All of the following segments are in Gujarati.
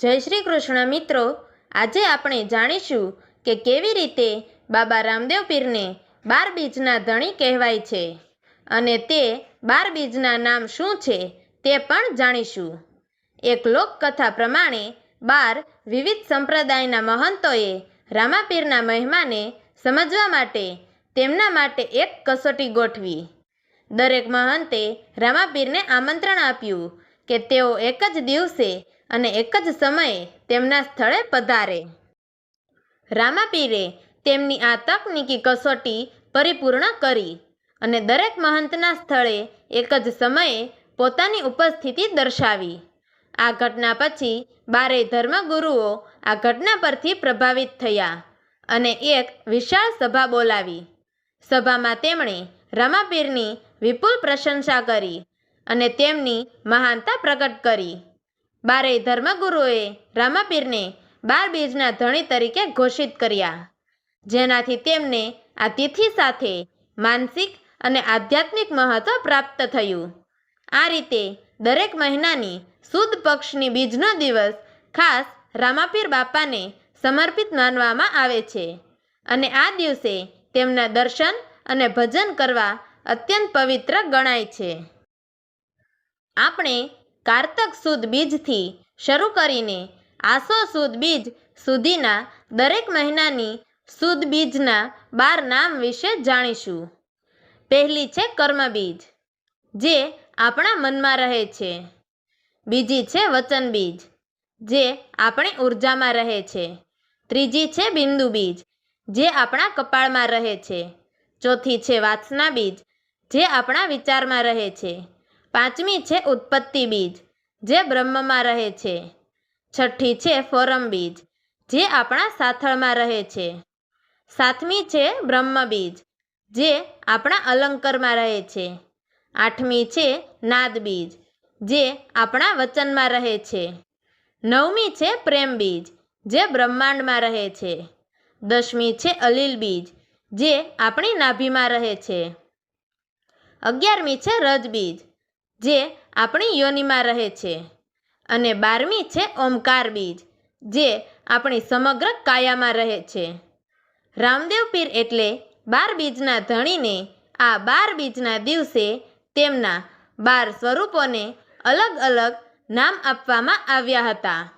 જય શ્રી કૃષ્ણ મિત્રો. આજે આપણે જાણીશું કે કેવી રીતે બાબા રામદેવ પીરને બાર બીજના ધણી કહેવાય છે અને તે બાર બીજના નામ શું છે તે પણ જાણીશું. એક લોકકથા પ્રમાણે બાર વિવિધ સંપ્રદાયના મહંતોએ રામાપીરના મહિમાને સમજવા માટે તેમના માટે એક કસોટી ગોઠવી. દરેક મહંતે રામાપીરને આમંત્રણ આપ્યું કે તેઓ એક જ દિવસે અને એક જ સમયે તેમના સ્થળે પધારે. રામાપીરે તેમની આ તકનીકી કસોટી પરિપૂર્ણ કરી અને દરેક મહંતના સ્થળે એક જ સમયે પોતાની ઉપસ્થિતિ દર્શાવી. આ ઘટના પછી બારેય ધર્મગુરુઓ આ ઘટના પરથી પ્રભાવિત થયા અને એક વિશાળ સભા બોલાવી. સભામાં તેમણે રામાપીરની વિપુલ પ્રશંસા કરી અને તેમની મહાનતા પ્રગટ કરી. બારેય ધર્મગુરુઓએ રામાપીરને બાર બીજના ધણી તરીકે ઘોષિત કર્યા. જેનાથી તેમને આ તિથિ સાથે માનસિક અને આધ્યાત્મિક મહત્વ પ્રાપ્ત થયું. આ રીતે દરેક મહિનાની સુદ પક્ષની બીજનો દિવસ ખાસ રામાપીર બાપાને સમર્પિત માનવામાં આવે છે અને આ દિવસે તેમના દર્શન અને ભજન કરવા અત્યંત પવિત્ર ગણાય છે. આપણે કારતક સુદ બીજથી શરૂ કરીને આસો સુદ બીજ સુધીના દરેક મહિનાની સુદ બીજના બાર નામ વિશે જાણીશું. પહેલી છે કર્મ બીજ, જે આપણા મનમાં રહે છે. બીજી છે વચન બીજ, જે આપણી ઉર્જામાં રહે છે. ત્રીજી છે બિંદુ બીજ, જે આપણા કપાળમાં રહે છે. ચોથી છે વાસના બીજ, જે આપણા વિચારમાં રહે છે. પાંચમી છે ઉત્પત્તિ બીજ, જે બ્રહ્મમાં રહે છે. છઠ્ઠી છે ફોરમ બીજ, જે આપણા સાથળમાં રહે છે. સાતમી છે બ્રહ્મ બીજ, જે આપણા અલંકારમાં રહે છે. આઠમી છે નાદ બીજ, જે આપણા વચનમાં રહે છે. નવમી છે પ્રેમ બીજ, જે બ્રહ્માંડમાં રહે છે. દસમી છે અલીલ બીજ, જે આપણી નાભીમાં રહે છે. અગિયારમી છે રજ બીજ જે આપણી યોનિમાં રહે છે. અને બારમી છે ઓમકાર બીજ, જે આપણી સમગ્ર કાયામાં રહે છે. રામદેવ પીર એટલે બાર બીજના ધણીને આ બાર બીજના દિવસે તેમના બાર સ્વરૂપોને અલગ અલગ નામ આપવામાં આવ્યા હતા.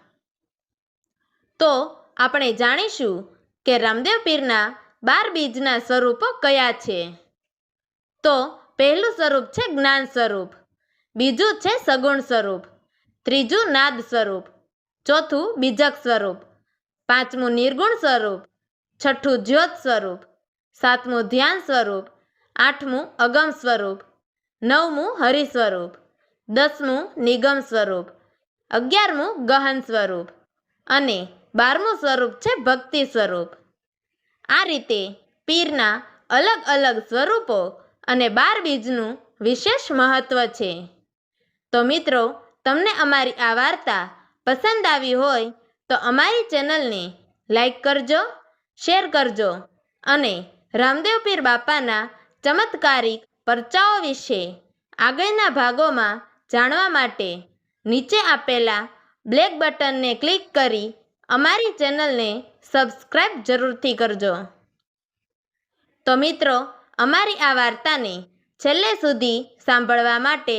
તો આપણે જાણીશું કે રામદેવ પીરના બાર બીજના સ્વરૂપો કયા છે. તો પહેલું સ્વરૂપ છે જ્ઞાન સ્વરૂપ. બીજું છે સગુણ સ્વરૂપ. ત્રીજું નાદ સ્વરૂપ. ચોથું બીજક સ્વરૂપ. પાંચમું નિર્ગુણ સ્વરૂપ. છઠ્ઠું જ્યોત સ્વરૂપ. સાતમું ધ્યાન સ્વરૂપ. આઠમું અગમ સ્વરૂપ. નવમું હરિ સ્વરૂપ. દસમું નિગમ સ્વરૂપ. અગિયારમું ગહન સ્વરૂપ. અને બારમું સ્વરૂપ છે ભક્તિ સ્વરૂપ. આ રીતે પીરના અલગ અલગ સ્વરૂપો અને બાર બીજનું વિશેષ મહત્વ છે. તો મિત્રો, તમને અમારી આ વાર્તા પસંદ આવી હોય તો અમારી ચેનલને લાઈક કરજો, શેર કરજો અને રામદેવ પીર બાપાના ચમત્કારિક પરચાઓ વિશે આગળના ભાગોમાં જાણવા માટે નીચે આપેલા બ્લેક બટનને ક્લિક કરી અમારી ચેનલને સબસ્ક્રાઈબ જરૂરથી કરજો. તો મિત્રો, અમારી આ વાર્તાને છેલ્લે સુધી સાંભળવા માટે